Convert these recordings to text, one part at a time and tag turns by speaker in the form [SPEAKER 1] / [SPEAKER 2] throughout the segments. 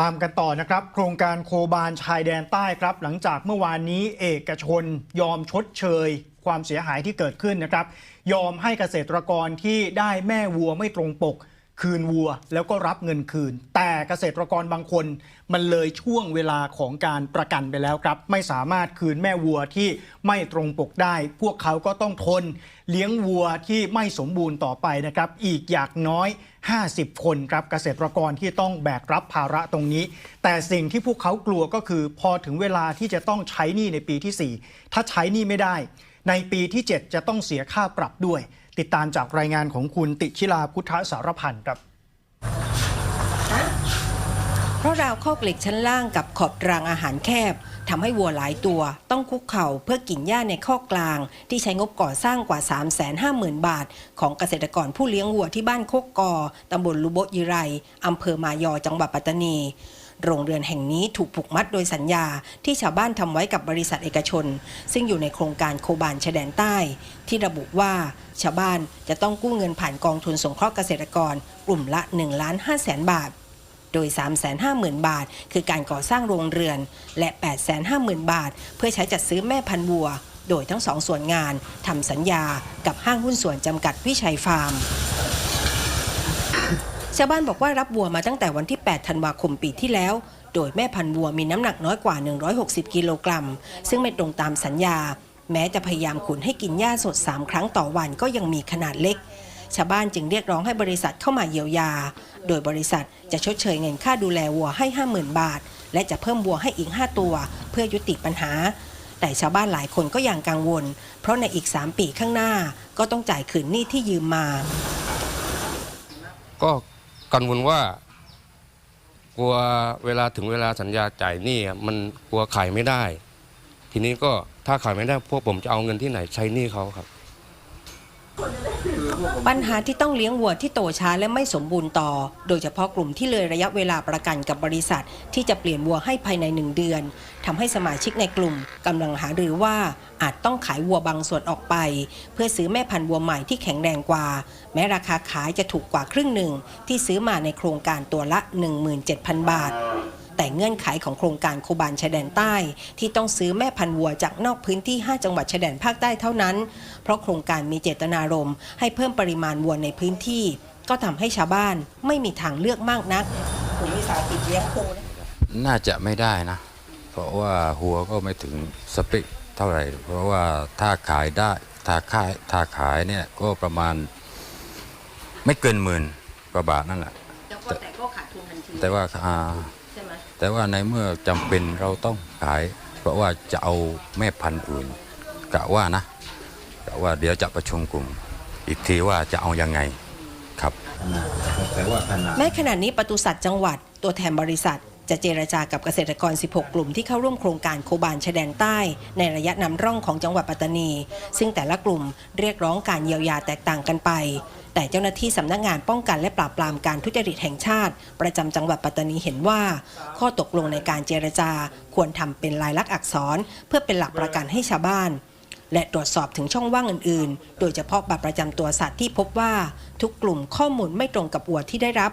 [SPEAKER 1] ตามกันต่อนะครับ โครงการโคบานชายแดนใต้ครับ หลังจากเมื่อวานนี้เอกชนยอมชดเชย ความเสียหายที่เกิดขึ้นนะครับ ยอมให้เกษตรกรที่ได้แม่วัวไม่ตรงปก คืนวัวแล้วก็รับเงินคืน แต่เกษตรกรบางคนมันเลยช่วงเวลาของการประกันไปแล้วครับ ไม่สามารถคืนแม่วัวที่ไม่ตรงปกได้ พวกเขาก็ต้องทน เลี้ยงวัวที่ไม่สมบูรณ์ต่อไปนะครับ อีกอย่างน้อย 50 คนครับเกษตรกรที่ต้องแบกรับภาระตรงนี้ แต่สิ่งที่พวกเขากลัวก็คือพอถึงเวลาที่จะต้องใช้หนี้ในปีที่ 4 ถ้าใช้หนี้ไม่ได้ ในปีที่ 7 จะต้องเสียค่าปรับด้วย ติดตามจากรายงานของคุณติชิลาพุทธสารพันธ์ครับ
[SPEAKER 2] เพราะราวคอกเหล็กชั้นล่างกับขอบรางอาหารแคบทำให้วัวหลายตัวต้องคุกเข่าเพื่อกินหญ้าในคอกกลาง ที่ใช้งบก่อสร้างกว่า 350,000 บาท ของเกษตรกรผู้เลี้ยงวัวที่บ้านโคกกอตำบลลุโบยิไรอำเภอมายอจังหวัดปัตตานี โรงเรือนแห่งนี้ถูกผูกมัดโดยสัญญาที่ชาวบ้านทำไว้กับบริษัทเอกชน ซึ่งอยู่ในโครงการโคบานชายแดนใต้ ที่ระบุว่าชาวบ้านจะต้องกู้เงินผ่านกองทุนสงเคราะห์เกษตรกร กลุ่มละ1ล้าน5แสนบาท โดย 350,000 บาท คือการก่อสร้างโรงเรือน และ 850,000 บาท เพื่อใช้จัดซื้อแม่พันธุ์วัว โดยทั้งสองส่วนงานทำสัญญากับห้างหุ้นส่วนจำกัดวิชัยฟาร์ม ชาวบ้านบอกว่ารับวัวมาตั้งแต่วันที่ 8 ธันวาคมปีที่แล้ว โดยแม่พันธุ์วัวมีน้ำหนักน้อยกว่า 160 กิโลกรัม ซึ่งไม่ตรงตามสัญญา แม้จะพยายามขุนให้กินหญ้าสด 3 ครั้งต่อวันก็ยังมีขนาดเล็ก ชาวบ้านจึงเรียกร้องให้บริษัทเข้ามาเยียวยา โดยบริษัทจะชดเชยเงินค่าดูแลวัวให้ 50,000 บาท และจะเพิ่มวัวให้อีก 5 ตัว เพื่อยุติปัญหา แต่ชาวบ้านหลายคนก็ยังกังวล เพราะในอีก 3 ปีข้างหน้าก็ต้องจ่ายคืนหนี้ที่ยืมมา
[SPEAKER 3] ก็ กังวลว่ากลัวเวลาถึงเวลาสัญญาจ่ายหนี้มันกลัวขายไม่ได้ ทีนี้ก็ถ้าขายไม่ได้พวกผมจะเอาเงินที่ไหนใช้หนี้เขาครับ
[SPEAKER 2] ปัญหาที่ต้องเลี้ยงวัวที่โตช้าและไม่สมบูรณ์ต่อ โดยเฉพาะกลุ่มที่เลยระยะเวลาประกันกับบริษัท ที่จะเปลี่ยนวัวให้ภายในหนึ่งเดือนทำให้สมาชิกในกลุ่มกำลังหารือว่าอาจต้องขายวัวบางส่วนออกไป เพื่อซื้อแม่พันธุ์วัวใหม่ที่แข็งแรงกว่า แม้ราคาขายจะถูกกว่าครึ่งหนึ่งที่ซื้อมาในโครงการตัวละ 17,000 บาท แต่เงื่อนไขของโครงการโคบานชายแดนใต้ ที่ต้องซื้อแม่พันธุ์วัวจากนอกพื้นที่ 5 จังหวัดชายแดนภาคใต้เท่านั้น เพราะโครงการมีเจตนารมณ์ให้เพิ่มปริมาณวัวในพื้นที่ ก็ทำให้ชาวบ้านไม่มีทางเลือกมากนักกลุ่มวิสาหกิจเลี้ยงโคนะ
[SPEAKER 4] น่าจะไม่ได้นะ เพราะว่าหัวก็ไม่ถึงสเปคเท่าไหร่ เพราะว่าถ้าขายได้ถ้าขายถ้าขายเนี่ยก็ประมาณไม่เกินหมื่นกว่าบาทนั่นแหละ
[SPEAKER 2] แต่ก็ขาดทุนทันที
[SPEAKER 4] แต่ว่าอ่า
[SPEAKER 2] ใช่ไหม
[SPEAKER 4] แต่ว่าในเมื่อจำเป็นเราต้องขาย เพราะว่าจะเอาแม่พันธุ์อื่นกะว่านะกะว่าเดี๋ยวจะประชุมกลุ่ม อีกทีว่าจะเอายังไงครับแต่ว่าขนาด
[SPEAKER 2] แม้ขณะนี้ปตุสัตว์จังหวัดตัวแทนบริษัทจะเจรจากับเกษตรกร 16 กลุ่มที่เข้าร่วมโครงการโคบานชายแดนใต้ ในระยะนำร่องของจังหวัดปัตตานี ซึ่งแต่ละกลุ่มเรียกร้องการเยียวยาแตกต่างกันไป แต่เจ้าหน้าที่สำนักงานป้องกันและปราบปรามการทุจริตแห่งชาติ ประจำจังหวัดปัตตานีเห็นว่า ข้อตกลงในการเจรจาควรทำเป็นลายลักษณ์อักษร เพื่อเป็นหลักประกันให้ชาวบ้าน และตรวจสอบถึงช่องว่างอื่น ๆ โดยเฉพาะบัตรประจำตัวสัตว์ที่พบว่าทุกกลุ่มข้อมูลไม่ตรงกับอวัวที่ได้รับ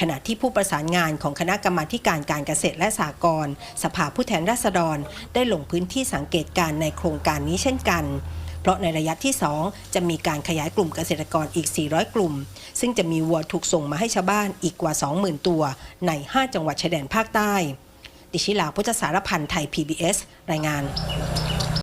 [SPEAKER 2] ขณะที่ผู้ประสานงานของคณะกรรมาการการเกษตรและสหกรณ์สภาผู้แทนราษฎร ได้ลงพื้นที่สังเกตการณ์ในโครงการนี้เช่นกัน เพราะในระยะที่ 2 จะมีการขยายกลุ่มเกษตรกรอีก 400 กลุ่ม ซึ่งจะมีวัวถูกส่งมาให้ชาวบ้านอีกกว่า 20,000 ตัว ใน 5 จังหวัดชายแดนภาคใต้ ดิชิลาพุทธสารพันธ์ไทย PBS รายงาน